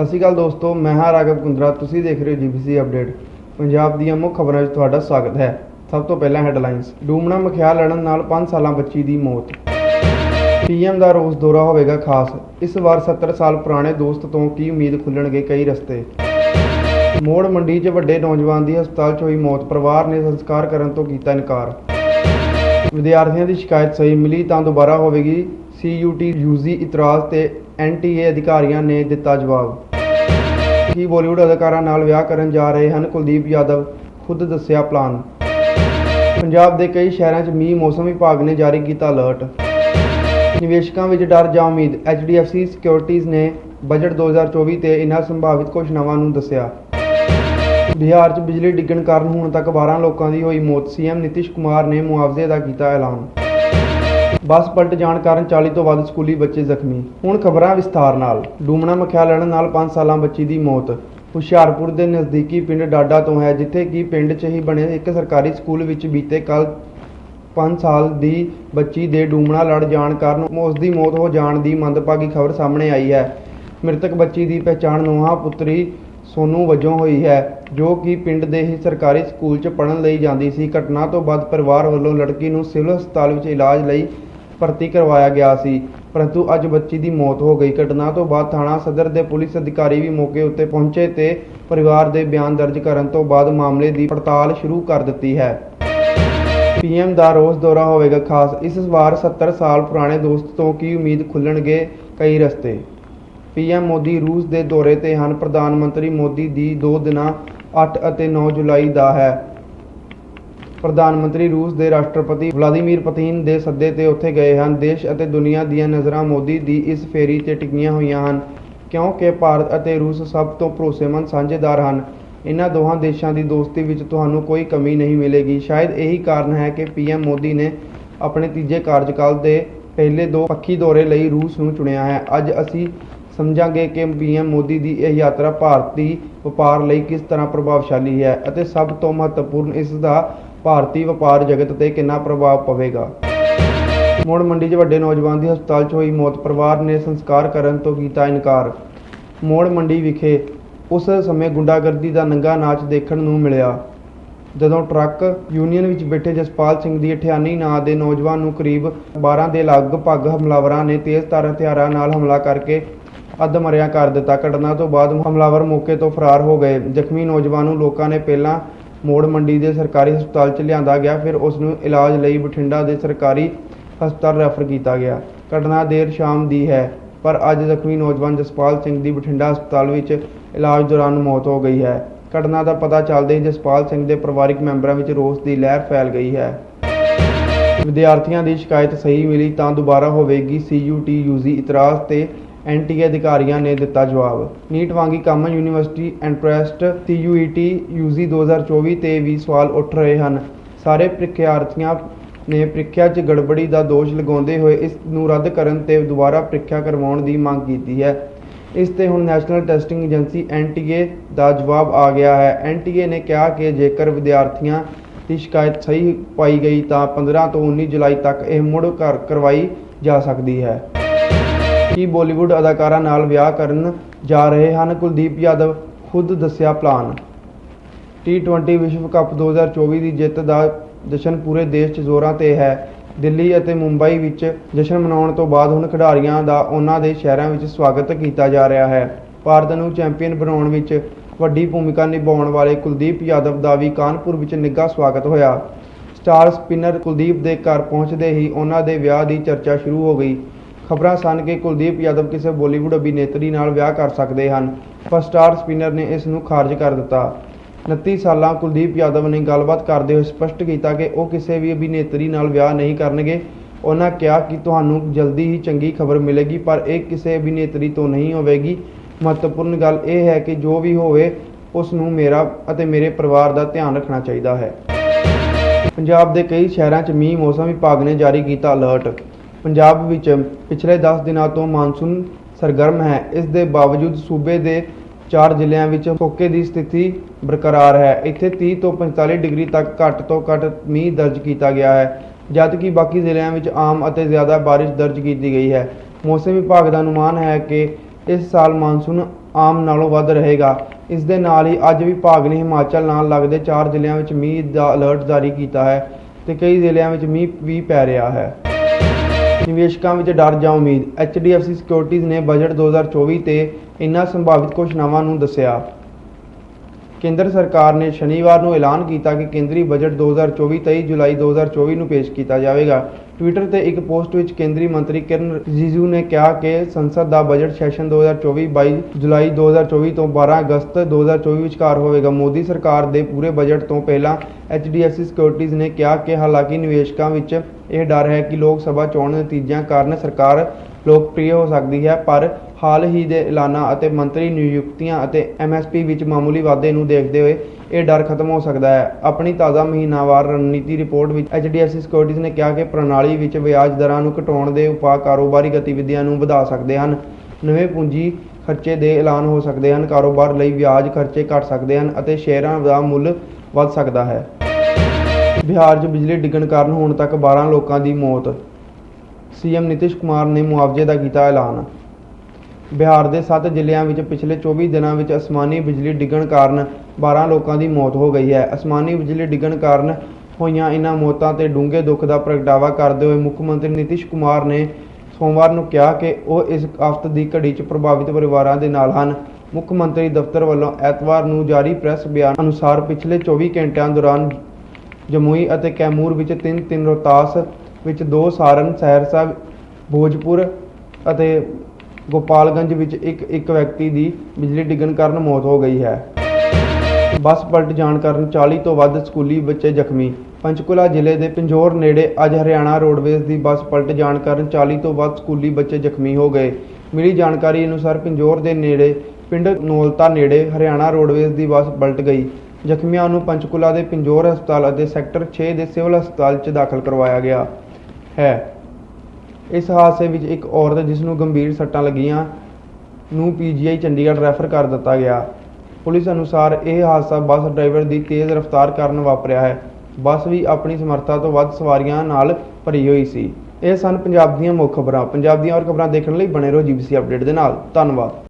ਸਤਿ ਸ਼੍ਰੀ ਅਕਾਲ ਦੋਸਤੋ, ਮੈਂ ਹਾਂ ਰਾਘਵ ਕੁੰਦਰਾ। ਤੁਸੀਂ ਦੇਖ ਰਹੇ ਹੋ ਜੀਬੀਸੀ ਅਪਡੇਟ ਪੰਜਾਬ ਦੀਆਂ ਮੁੱਖ ਖਬਰਾਂ 'ਚ ਤੁਹਾਡਾ ਸਵਾਗਤ ਹੈ। ਸਭ ਤੋਂ ਪਹਿਲਾਂ ਹੈਡਲਾਈਨਸ ਡੂਮਣਾ ਮਖਿਆ ਲੜਨ ਨਾਲ 5 ਸਾਲਾਂ ਬੱਚੀ ਦੀ ਮੌਤ। ਪੀਐਮ ਦਾ ਰੋਜ਼ ਦੌਰਾ ਹੋਵੇਗਾ ਖਾਸ। ਇਸ ਵਾਰ 70 ਸਾਲ ਪੁਰਾਣੇ ਦੋਸਤ ਤੋਂ ਕੀ ਉਮੀਦ ਖੁੱਲਣਗੇ ਕਈ ਰਸਤੇ। ਮੋੜ ਮੰਡੀ 'ਚ ਵੱਡੇ ਨੌਜਵਾਨ ਦੀ ਹਸਪਤਾਲ 'ਚ ਹੋਈ ਮੌਤ। ਪਰਿਵਾਰ ਨੇ ਸੰਸਕਾਰ ਕਰਨ ਤੋਂ ਕੀਤਾ ਇਨਕਾਰ। ਵਿਦਿਆਰਥੀਆਂ ਦੀ ਸ਼ਿਕਾਇਤ ਸਹੀ ਮਿਲੀ ਤਾਂ ਦੁਬਾਰਾ ਹੋਵੇਗੀ ਸੀਯੂਟੀ ਯੂਜ਼ੀ ਇਤਰਾਜ਼ ਤੇ ਐਨਟੀਏ ਅਧਿਕਾਰੀਆਂ ਨੇ ਦਿੱਤਾ ਜਵਾਬ। ਕੀ ਬਾਲੀਵੁੱਡ ਅਦਾਕਾਰਾ ਨਾਲ ਵਿਆਹ ਕਰਨ ਜਾ ਰਹੇ ਹਨ। ਕੁਲਦੀਪ ਯਾਦਵ, ਖੁਦ ਦੱਸਿਆ ਪਲਾਨ ਪੰਜਾਬ ਦੇ ਕਈ ਸ਼ਹਿਰਾਂ 'ਚ ਮੀਂਹ, ਮੌਸਮ ਵਿਭਾਗ ਨੇ ਜਾਰੀ ਕੀਤਾ ਅਲਰਟ ਨਿਵੇਸ਼ਕਾਂ ਵਿੱਚ ਡਰ ਜਾਂ ਉਮੀਦ। HDFC ਸਿਕਿਉਰਿਟੀਜ਼ ਨੇ ਬਜਟ 2024 ਤੇ ਇਹਨਾਂ ਸੰਭਾਵਿਤ ਘੋਸ਼ਣਾਵਾਂ ਨੂੰ ਦੱਸਿਆ। ਬਿਹਾਰ 'ਚ ਬਿਜਲੀ ਡਿੱਗਣ ਕਾਰਨ ਹੁਣ ਤੱਕ 12 ਲੋਕਾਂ ਦੀ ਹੋਈ ਮੌਤ। ਸੀਐਮ ਨਿਤਿਸ਼ ਕੁਮਾਰ ਨੇ ਮੁਆਵਜ਼ੇ ਦਾ ਕੀਤਾ ਐਲਾਨ। ਬੱਸ ਪਲਟ ਜਾਣ ਕਾਰਨ 40 ਤੋਂ ਵੱਧ ਸਕੂਲੀ ਬੱਚੇ ਜ਼ਖਮੀ। ਹੁਣ ਖਬਰਾਂ ਵਿਸਥਾਰ ਨਾਲ। ਡੂਮਣਾ ਮਖਿਆ ਲੜਨ ਨਾਲ 5 ਸਾਲਾਂ ਬੱਚੀ ਦੀ ਮੌਤ। ਹੁਸ਼ਿਆਰਪੁਰ ਦੇ ਨਜ਼ਦੀਕੀ ਪਿੰਡ ਡਾਡਾ ਤੋਂ ਹੈ, ਜਿੱਥੇ ਕਿ ਪਿੰਡ 'ਚ ਹੀ ਬਣੇ ਇੱਕ ਸਰਕਾਰੀ ਸਕੂਲ ਵਿੱਚ ਬੀਤੇ ਕੱਲ 5 ਸਾਲ ਦੀ ਬੱਚੀ ਦੇ ਡੂਮਣਾ ਲੜ ਜਾਣ ਕਾਰਨ ਉਸ ਦੀ ਮੌਤ ਹੋ ਜਾਣ ਦੀ ਮੰਦਭਾਗੀ ਖਬਰ ਸਾਹਮਣੇ ਆਈ ਹੈ। ਮ੍ਰਿਤਕ ਬੱਚੀ ਦੀ ਪਛਾਣ ਨੋਹਾ ਪੁੱਤਰੀ ਸੋਨੂ ਵਜੋਂ ਹੋਈ ਹੈ, ਜੋ ਕਿ ਪਿੰਡ ਦੇ ਹੀ ਸਰਕਾਰੀ ਸਕੂਲ 'ਚ ਪੜ੍ਹਨ ਲਈ ਜਾਂਦੀ ਸੀ। ਘਟਨਾ ਤੋਂ ਬਾਅਦ ਪਰਿਵਾਰ ਵੱਲੋਂ ਲੜਕੀ ਨੂੰ ਸਿਵਲ ਹਸਪਤਾਲ ਵਿੱਚ ਇਲਾਜ ਲਈ ਭਰਤੀ ਕਰਵਾਇਆ ਗਿਆ ਸੀ। ਪਰੰਤੂ ਅੱਜ ਬੱਚੀ ਦੀ ਮੌਤ ਹੋ ਗਈ। ਘਟਨਾ ਤੋਂ ਬਾਅਦ ਥਾਣਾ ਸਦਰ ਦੇ ਪੁਲਿਸ ਅਧਿਕਾਰੀ ਵੀ ਮੌਕੇ ਉੱਤੇ ਪਹੁੰਚੇ ਤੇ ਪਰਿਵਾਰ ਦੇ ਬਿਆਨ ਦਰਜ ਕਰਨ ਤੋਂ ਬਾਅਦ ਮਾਮਲੇ ਦੀ ਪੜਤਾਲ ਸ਼ੁਰੂ ਕਰ ਦਿੱਤੀ ਹੈ। ਪੀਐਮ ਦਾ ਰੋਜ਼ ਦੌਰਾ ਹੋਵੇਗਾ ਖਾਸ। ਇਸ ਵਾਰ 70 ਸਾਲ ਪੁਰਾਣੇ ਦੋਸਤ ਤੋਂ ਕੀ ਉਮੀਦ ਖੁੱਲਣਗੇ? ਕਈ ਰਸਤੇ। ਪੀਐਮ ਮੋਦੀ ਰੂਸ ਦੇ ਦੌਰੇ ਤੇ ਹਨ। ਪ੍ਰਧਾਨ ਮੰਤਰੀ ਮੋਦੀ ਦੀ 2 ਦਿਨਾਂ 8 ਅਤੇ 9 ਜੁਲਾਈ ਦਾ ਹੈ। ਪ੍ਰਧਾਨ ਮੰਤਰੀ ਰੂਸ ਦੇ ਰਾਸ਼ਟਰਪਤੀ ਵਲਾਦੀਮੀਰ ਪੁਤਿਨ ਦੇ ਸੱਦੇ ਤੇ ਉੱਥੇ ਗਏ ਹਨ। ਦੇਸ਼ ਅਤੇ ਦੁਨੀਆ ਦੀਆਂ ਨਜ਼ਰਾਂ ਮੋਦੀ ਦੀ ਇਸ ਫੇਰੀ ਤੇ ਟਿਕੀਆਂ ਹੋਈਆਂ ਹਨ, ਕਿਉਂਕਿ ਭਾਰਤ ਅਤੇ ਰੂਸ ਸਭ ਤੋਂ ਭਰੋਸੇਮੰਦ ਸਾਂਝੇਦਾਰ ਹਨ। ਇਹਨਾਂ ਦੋਹਾਂ ਦੇਸ਼ਾਂ ਦੀ ਦੋਸਤੀ ਵਿੱਚ ਤੁਹਾਨੂੰ ਕੋਈ ਕਮੀ ਨਹੀਂ ਮਿਲੇਗੀ। ਸ਼ਾਇਦ ਇਹੀ ਕਾਰਨ ਹੈ ਕਿ ਪੀਐਮ ਮੋਦੀ ਨੇ ਆਪਣੇ ਤੀਜੇ ਕਾਰਜਕਾਲ ਦੇ ਪਹਿਲੇ ਦੋ ਪੱਖੀ ਦੌਰੇ ਲਈ ਰੂਸ ਨੂੰ ਚੁਣਿਆ ਹੈ। ਅੱਜ ਅਸੀਂ ਸਮਝਾਂਗੇ ਕਿ ਪੀਐਮ ਮੋਦੀ ਦੀ ਇਹ ਯਾਤਰਾ ਭਾਰਤੀ ਵਪਾਰ ਲਈ ਕਿਸ ਤਰ੍ਹਾਂ ਪ੍ਰਭਾਵਸ਼ਾਲੀ ਹੈ ਅਤੇ ਸਭ ਤੋਂ ਮਹੱਤਵਪੂਰਨ ਇਸ ਦਾ ਭਾਰਤੀ ਵਪਾਰ ਜਗਤ ਤੇ ਕਿੰਨਾ ਪ੍ਰਭਾਵ ਪਵੇਗਾ? ਮੋੜ ਮੰਡੀ 'ਚ ਵੱਡੇ ਨੌਜਵਾਨ ਦੀ ਹਸਪਤਾਲ 'ਚ ਹੋਈ ਮੌਤ, ਪਰਿਵਾਰ ਨੇ ਸੰਸਕਾਰ ਕਰਨ ਤੋਂ ਕੀਤਾ ਇਨਕਾਰ। ਮੋੜ ਮੰਡੀ ਵਿਖੇ ਉਸ ਸਮੇਂ ਗੁੰਡਾਗਰਦੀ ਦਾ ਨੰਗਾ ਨਾਚ ਦੇਖਣ ਨੂੰ ਮਿਲਿਆ, ਜਦੋਂ ਟਰੱਕ ਯੂਨੀਅਨ ਵਿੱਚ ਬੈਠੇ ਜਸਪਾਲ ਸਿੰਘ ਦੀ ਅਠਿਆਨੀ ਨਾਂ ਦੇ ਨੌਜਵਾਨ ਨੂੰ ਕਰੀਬ 12 ਦੇ ਲਗਭਗ ਹਮਲਾਵਰਾਂ ਨੇ ਤੇਜ਼ਧਾਰ ਹਥਿਆਰਾਂ ਨਾਲ ਹਮਲਾ ਕਰਕੇ ਅੱਧਮਰਿਆ ਕਰ ਦਿੱਤਾ। ਘਟਨਾ ਤੋਂ ਬਾਅਦ ਹਮਲਾਵਰ ਮੌਕੇ ਤੋਂ ਫਰਾਰ ਹੋ ਗਏ। ਜ਼ਖਮੀ ਨੌਜਵਾਨ ਨੂੰ ਲੋਕਾਂ ਨੇ ਪਹਿਲਾਂ ਮੋੜ ਮੰਡੀ ਦੇ ਸਰਕਾਰੀ ਹਸਪਤਾਲ 'ਚ ਲਿਆਂਦਾ ਗਿਆ, ਫਿਰ ਉਸ ਨੂੰ ਇਲਾਜ ਲਈ ਬਠਿੰਡਾ ਦੇ ਸਰਕਾਰੀ ਹਸਪਤਾਲ ਰੈਫਰ ਕੀਤਾ ਗਿਆ। ਘਟਨਾ ਦੇਰ ਸ਼ਾਮ ਦੀ ਹੈ, ਪਰ ਅੱਜ ਜ਼ਖਮੀ ਨੌਜਵਾਨ ਜਸਪਾਲ ਸਿੰਘ ਦੀ ਬਠਿੰਡਾ ਹਸਪਤਾਲ ਵਿੱਚ ਇਲਾਜ ਦੌਰਾਨ ਮੌਤ ਹੋ ਗਈ ਹੈ। ਘਟਨਾ ਦਾ ਪਤਾ ਚੱਲਦੇ ਹੀ ਜਸਪਾਲ ਸਿੰਘ ਦੇ ਪਰਿਵਾਰਕ ਮੈਂਬਰਾਂ ਵਿੱਚ ਰੋਸ ਦੀ ਲਹਿਰ ਫੈਲ ਗਈ ਹੈ। ਵਿਦਿਆਰਥੀਆਂ ਦੀ ਸ਼ਿਕਾਇਤ ਸਹੀ ਮਿਲੀ ਤਾਂ ਦੁਬਾਰਾ ਹੋਵੇਗੀ ਸੀਯੂਟੀ ਯੂਜ਼ੀ ਇਤਰਾਜ਼ ਤੇ ਐਨਟੀਏ ਅਧਿਕਾਰੀਆਂ ਨੇ ਦਿੱਤਾ ਜਵਾਬ। NEET ਵਾਂਗੀ common university entrance CUET UG 2024 ਤੇ ਵੀ ਸਵਾਲ ਉੱਠ ਰਹੇ ਹਨ। ਸਾਰੇ ਪ੍ਰੀਖਿਆਰਥੀਆਂ ਨੇ ਪ੍ਰੀਖਿਆ 'ਚ ਗੜਬੜੀ ਦਾ ਦੋਸ਼ ਲਗਾਉਂਦੇ ਹੋਏ ਇਸ ਨੂੰ ਰੱਦ ਕਰਨ ਤੇ ਦੁਬਾਰਾ ਪ੍ਰੀਖਿਆ ਕਰਵਾਉਣ ਦੀ ਮੰਗ ਕੀਤੀ ਹੈ। ਇਸ ਤੇ ਹੁਣ ਨੈਸ਼ਨਲ ਟੈਸਟਿੰਗ ਏਜੰਸੀ ਐਨਟੀਏ ਦਾ ਜਵਾਬ ਆ ਗਿਆ ਹੈ। ਐਨਟੀਏ ਨੇ ਕਿਹਾ ਕਿ ਜੇਕਰ ਵਿਦਿਆਰਥੀਆਂ ਦੀ ਸ਼ਿਕਾਇਤ ਸਹੀ ਪਾਈ ਗਈ ਤਾਂ 15 ਤੋਂ 19 ਜੁਲਾਈ ਤੱਕ ਇਹ ਮੁੜ ਕਰ ਕਰਵਾਈ ਜਾ ਸਕਦੀ ਹੈ। ਕੀ ਬਾਲੀਵੁੱਡ ਅਦਾਕਾਰਾ ਨਾਲ ਵਿਆਹ ਕਰਨ ਜਾ ਰਹੇ ਹਨ, ਕੁਲਦੀਪ ਯਾਦਵ ਖੁਦ ਦੱਸਿਆ ਪਲਾਨ। T20 ਵਿਸ਼ਵ ਕੱਪ 2024 ਦੀ ਜਿੱਤ ਦਾ ਜਸ਼ਨ ਪੂਰੇ ਦੇਸ਼ 'ਚ ਜ਼ੋਰਾਂ ਤੇ ਹੈ। ਦਿੱਲੀ ਅਤੇ ਮੁੰਬਈ ਵਿੱਚ ਜਸ਼ਨ ਮਨਾਉਣ ਤੋਂ ਬਾਅਦ ਹੁਣ ਖਿਡਾਰੀਆਂ ਦਾ ਉਹਨਾਂ ਦੇ ਸ਼ਹਿਰਾਂ ਵਿੱਚ ਸਵਾਗਤ ਕੀਤਾ ਜਾ ਰਿਹਾ ਹੈ। ਭਾਰਤ ਨੂੰ ਚੈਂਪੀਅਨ ਬਣਾਉਣ ਵਿੱਚ ਵੱਡੀ ਭੂਮਿਕਾ ਨਿਭਾਉਣ ਵਾਲੇ ਕੁਲਦੀਪ ਯਾਦਵ ਦਾ ਵੀ ਕਾਨਪੁਰ ਵਿੱਚ ਨਿੱਘਾ ਸਵਾਗਤ ਹੋਇਆ। ਸਟਾਰ ਸਪਿਨਰ ਕੁਲਦੀਪ ਦੇ ਘਰ ਪਹੁੰਚਦੇ ਹੀ ਉਹਨਾਂ ਦੇ ਵਿਆਹ ਦੀ ਚਰਚਾ ਸ਼ੁਰੂ ਹੋ ਗਈ। ਖਬਰਾਂ ਸਨ ਕਿ ਕੁਲਦੀਪ ਯਾਦਵ ਕਿਸੇ ਬਾਲੀਵੁੱਡ ਅਭਿਨੇਤਰੀ ਨਾਲ ਵਿਆਹ ਕਰ ਸਕਦੇ ਹਨ, ਪਰ ਸਟਾਰ ਸਪਿਨਰ ਨੇ ਇਸ ਨੂੰ ਖਾਰਜ ਕਰ ਦਿੱਤਾ। 29 ਸਾਲਾਂ ਕੁਲਦੀਪ ਯਾਦਵ ਨੇ ਗੱਲਬਾਤ ਕਰਦੇ ਹੋਏ ਸਪਸ਼ਟ ਕੀਤਾ ਕਿ ਉਹ ਕਿਸੇ ਵੀ ਅਭਿਨੇਤਰੀ ਨਾਲ ਵਿਆਹ ਨਹੀਂ ਕਰਨਗੇ। ਉਹਨਾਂ ਕਿਹਾ ਕਿ ਤੁਹਾਨੂੰ ਜਲਦੀ ਹੀ ਚੰਗੀ ਖਬਰ ਮਿਲੇਗੀ, ਪਰ ਇਹ ਕਿਸੇ ਅਭਿਨੇਤਰੀ ਤੋਂ ਨਹੀਂ ਹੋਵੇਗੀ। ਮਹੱਤਵਪੂਰਨ ਗੱਲ ਇਹ ਹੈ ਕਿ ਜੋ ਵੀ ਹੋਵੇ, ਉਸ ਨੂੰ ਮੇਰਾ ਅਤੇ ਮੇਰੇ ਪਰਿਵਾਰ ਦਾ ਧਿਆਨ ਰੱਖਣਾ ਚਾਹੀਦਾ ਹੈ। ਪੰਜਾਬ ਦੇ ਕਈ ਸ਼ਹਿਰਾਂ 'ਚ ਮੀਂਹ ਮੌਸਮ ਵਿਭਾਗ ਨੇ ਜਾਰੀ ਕੀਤਾ ਅਲਰਟ ਪੰਜਾਬ ਵਿੱਚ ਪਿਛਲੇ 10 ਦਿਨਾਂ ਤੋਂ ਮਾਨਸੂਨ ਸਰਗਰਮ ਹੈ। ਇਸ ਦੇ ਬਾਵਜੂਦ ਸੂਬੇ ਦੇ ਚਾਰ ਜ਼ਿਲ੍ਹਿਆਂ ਵਿੱਚ ਸੋਕੇ ਦੀ ਸਥਿਤੀ ਬਰਕਰਾਰ ਹੈ। ਇੱਥੇ 30 ਤੋਂ 45 ਡਿਗਰੀ ਤੱਕ ਘੱਟ ਤੋਂ ਘੱਟ ਮੀਂਹ ਦਰਜ ਕੀਤਾ ਗਿਆ ਹੈ ਜਦਕਿ ਬਾਕੀ ਜ਼ਿਲ੍ਹਿਆਂ ਵਿੱਚ ਆਮ ਅਤੇ ਜ਼ਿਆਦਾ ਬਾਰਿਸ਼ ਦਰਜ ਕੀਤੀ ਗਈ ਹੈ। ਮੌਸਮ ਵਿਭਾਗ ਦਾ ਅਨੁਮਾਨ ਹੈ ਕਿ ਇਸ ਸਾਲ ਮਾਨਸੂਨ ਆਮ ਨਾਲੋਂ ਵੱਧ ਰਹੇਗਾ। ਇਸ ਦੇ ਨਾਲ ਹੀ ਅੱਜ ਵਿਭਾਗ ਨੇ ਹਿਮਾਚਲ ਨਾਲ ਲੱਗਦੇ ਚਾਰ ਜ਼ਿਲ੍ਹਿਆਂ ਵਿੱਚ ਮੀਂਹ ਦਾ ਅਲਰਟ ਜਾਰੀ ਕੀਤਾ ਹੈ ਤੇ ਕਈ ਜ਼ਿਲ੍ਹਿਆਂ ਵਿੱਚ ਮੀਂਹ ਵੀ ਪੈ ਰਿਹਾ ਹੈ। ਨਿਵੇਸ਼ਕਾਂ ਵਿੱਚ ਡਰ ਜਾਂ ਉਮੀਦ। HDFC ਸਿਕਿਉਰਿਟੀਜ਼ ਨੇ ਬਜਟ 2024 ਤੇ ਇਨ੍ਹਾਂ ਸੰਭਾਵਿਤ ਘੋਸ਼ਣਾਵਾਂ ਨੂੰ ਦੱਸਿਆ। ਕੇਂਦਰ ਸਰਕਾਰ ਨੇ ਸ਼ਨੀਵਾਰ ਨੂੰ ਐਲਾਨ ਕੀਤਾ ਕਿ ਕੇਂਦਰੀ ਬਜਟ 2024 23 ਜੁਲਾਈ 2024 ਨੂੰ ਪੇਸ਼ ਕੀਤਾ ਜਾਵੇਗਾ। ਟਵਿੱਟਰ ਤੇ ਇੱਕ ਪੋਸਟ ਵਿੱਚ ਕੇਂਦਰੀ ਮੰਤਰੀ ਕਿਰਨ ਰਿਜੀਜੂ ਨੇ ਕਿਹਾ ਕਿ ਸੰਸਦ ਦਾ ਬਜਟ ਸੈਸ਼ਨ 2024 22 ਜੁਲਾਈ 2024 ਤੋਂ 12 ਅਗਸਤ 2024 ਵਿਚਕਾਰ ਹੋਵੇਗਾ। ਮੋਦੀ ਸਰਕਾਰ ਦੇ ਪੂਰੇ ਬਜਟ ਤੋਂ ਪਹਿਲਾਂ HDFC ਸਿਕਿਉਰਿਟੀਜ਼ ਨੇ ਕਿਹਾ ਕਿ ਹਾਲਾਂਕਿ ਨਿਵੇਸ਼ਕਾਂ ਵਿੱਚ ਇਹ ਡਰ ਹੈ ਕਿ ਲੋਕ ਸਭਾ ਚੋਣ ਨਤੀਜਿਆਂ ਕਾਰਨ ਸਰਕਾਰ ਲੋਕਪ੍ਰਿਯ ਹੋ ਸਕਦੀ ਹੈ, ਪਰ ਹਾਲ ਹੀ ਦੇ ਐਲਾਨਾਂ ਅਤੇ ਮੰਤਰੀ ਨਿਯੁਕਤੀਆਂ ਅਤੇ MSP ਵਿੱਚ ਮਾਮੂਲੀ ਵਾਧੇ ਨੂੰ ਦੇਖਦੇ ਹੋਏ ਇਹ ਡਰ ਖਤਮ ਹੋ ਸਕਦਾ ਹੈ। ਆਪਣੀ ਤਾਜ਼ਾ ਮਹੀਨਾਵਾਰ ਰਣਨੀਤੀ ਰਿਪੋਰਟ ਵਿੱਚ HDFC ਸਿਕਿਉਰਿਟੀਜ਼ ਨੇ ਕਿਹਾ ਕਿ ਪ੍ਰਣਾਲੀ ਵਿੱਚ ਵਿਆਜ ਦਰਾਂ ਨੂੰ ਘਟਾਉਣ ਦੇ ਉਪਾਅ ਕਾਰੋਬਾਰੀ ਗਤੀਵਿਧੀਆਂ ਨੂੰ ਵਧਾ ਸਕਦੇ ਹਨ। ਨਵੇਂ ਪੂੰਜੀ ਖਰਚੇ ਦੇ ਐਲਾਨ ਹੋ ਸਕਦੇ ਹਨ। ਕਾਰੋਬਾਰ ਲਈ ਵਿਆਜ ਖਰਚੇ ਘਟ ਸਕਦੇ ਹਨ ਅਤੇ ਸ਼ੇਅਰਾਂ ਦਾ ਮੁੱਲ ਵੱਧ ਸਕਦਾ ਹੈ। ਬਿਹਾਰ 'ਚ ਬਿਜਲੀ ਡਿੱਗਣ ਕਾਰਨ ਹੁਣ ਤੱਕ 12 ਲੋਕਾਂ ਦੀ ਮੌਤ। ਸੀਐਮ ਨਿਤਿਸ਼ ਕੁਮਾਰ ਨੇ ਮੁਆਵਜ਼ੇ ਦਾ ਕੀਤਾ ਐਲਾਨ। ਬਿਹਾਰ ਦੇ 7 ਜ਼ਿਲ੍ਹਿਆਂ ਵਿੱਚ ਪਿਛਲੇ 24 ਦਿਨਾਂ ਵਿੱਚ ਅਸਮਾਨੀ ਬਿਜਲੀ ਡਿੱਗਣ ਕਾਰਨ 12 ਲੋਕਾਂ ਦੀ ਮੌਤ ਹੋ ਗਈ ਹੈ। ਅਸਮਾਨੀ ਬਿਜਲੀ ਡਿੱਗਣ ਕਾਰਨ ਹੋਈਆਂ ਇਹਨਾਂ ਮੌਤਾਂ ਤੇ ਡੂੰਘੇ ਦੁੱਖ ਦਾ ਪ੍ਰਗਟਾਵਾ ਕਰਦੇ ਹੋਏ ਮੁੱਖ ਮੰਤਰੀ ਨਿਤਿਸ਼ ਕੁਮਾਰ ਨੇ ਸੋਮਵਾਰ ਨੂੰ ਕਿਹਾ ਕਿ ਉਹ ਇਸ ਆਫਤ ਦੀ ਘੜੀ 'ਚ ਪ੍ਰਭਾਵਿਤ ਪਰਿਵਾਰਾਂ ਦੇ ਨਾਲ ਹਨ। ਮੁੱਖ ਮੰਤਰੀ ਦਫ਼ਤਰ ਵੱਲੋਂ ਐਤਵਾਰ ਨੂੰ ਜਾਰੀ ਪ੍ਰੈਸ ਬਿਆਨ ਅਨੁਸਾਰ ਪਿਛਲੇ 24 ਘੰਟਿਆਂ ਦੌਰਾਨ ਜਮੂਈ ਅਤੇ ਕੈਮੂਰ ਵਿੱਚ ਤਿੰਨ ਤਿੰਨ ਰੋਹਤਾਸ ਵਿੱਚ ਦੋ ਸਾਰਨ, ਸਹਿਰਸਾ, ਭੋਜਪੁਰ ਅਤੇ ਗੋਪਾਲਗੰਜ ਵਿੱਚ ਇੱਕ ਇੱਕ ਵਿਅਕਤੀ ਦੀ ਬਿਜਲੀ ਡਿੱਗਣ ਕਾਰਨ ਮੌਤ ਹੋ ਗਈ ਹੈ। ਬੱਸ ਪਲਟ ਜਾਣ ਕਾਰਨ 40 ਤੋਂ ਵੱਧ ਸਕੂਲੀ ਬੱਚੇ ਜ਼ਖਮੀ। ਪੰਚਕੁਲਾ ਜ਼ਿਲ੍ਹੇ ਦੇ ਪਿੰਜੌਰ ਨੇੜੇ ਅੱਜ ਹਰਿਆਣਾ ਰੋਡਵੇਜ਼ ਦੀ ਬੱਸ ਪਲਟ ਜਾਣ ਕਾਰਨ 40 ਤੋਂ ਵੱਧ ਸਕੂਲੀ ਬੱਚੇ ਜ਼ਖਮੀ ਹੋ ਗਏ। ਮਿਲੀ ਜਾਣਕਾਰੀ ਅਨੁਸਾਰ ਪਿੰਜੌਰ ਦੇ ਨੇੜੇ, ਪਿੰਡ ਨੋਲਤਾ ਨੇੜੇ ਹਰਿਆਣਾ ਰੋਡਵੇਜ਼ ਦੀ ਬੱਸ ਪਲਟ ਗਈ। ਜ਼ਖਮੀਆਂ ਨੂੰ ਪੰਚਕੁਲਾ ਦੇ ਪਿੰਜੌਰ ਹਸਪਤਾਲ ਅਤੇ ਸੈਕਟਰ 6 ਦੇ ਸਿਵਲ ਹਸਪਤਾਲ 'ਚ ਦਾਖਲ ਕਰਵਾਇਆ ਗਿਆ ਹੈ। ਇਸ ਹਾਦਸੇ ਵਿੱਚ ਇੱਕ ਔਰਤ ਜਿਸ ਨੂੰ ਗੰਭੀਰ ਸੱਟਾਂ ਲੱਗੀਆਂ ਨੂੰ ਪੀਜੀਆਈ ਚੰਡੀਗੜ੍ਹ ਰੈਫਰ ਕਰ ਦਿੱਤਾ ਗਿਆ। ਪੁਲਿਸ ਅਨੁਸਾਰ ਇਹ ਹਾਦਸਾ ਬੱਸ ਡਰਾਈਵਰ ਦੀ ਤੇਜ਼ ਰਫ਼ਤਾਰ ਕਾਰਨ ਵਾਪਰਿਆ ਹੈ। ਬੱਸ ਵੀ ਆਪਣੀ ਸਮਰੱਥਾ ਤੋਂ ਵੱਧ ਸਵਾਰੀਆਂ ਨਾਲ ਭਰੀ ਹੋਈ ਸੀ। ਇਹ ਸਨ ਪੰਜਾਬ ਦੀਆਂ ਮੁੱਖ ਖਬਰਾਂ। ਪੰਜਾਬ ਦੀਆਂ ਹੋਰ ਖਬਰਾਂ ਦੇਖਣ ਲਈ ਬਣੇ ਰਹੋ ਜੀਬੀਸੀ ਅਪਡੇਟ ਦੇ ਨਾਲ। ਧੰਨਵਾਦ।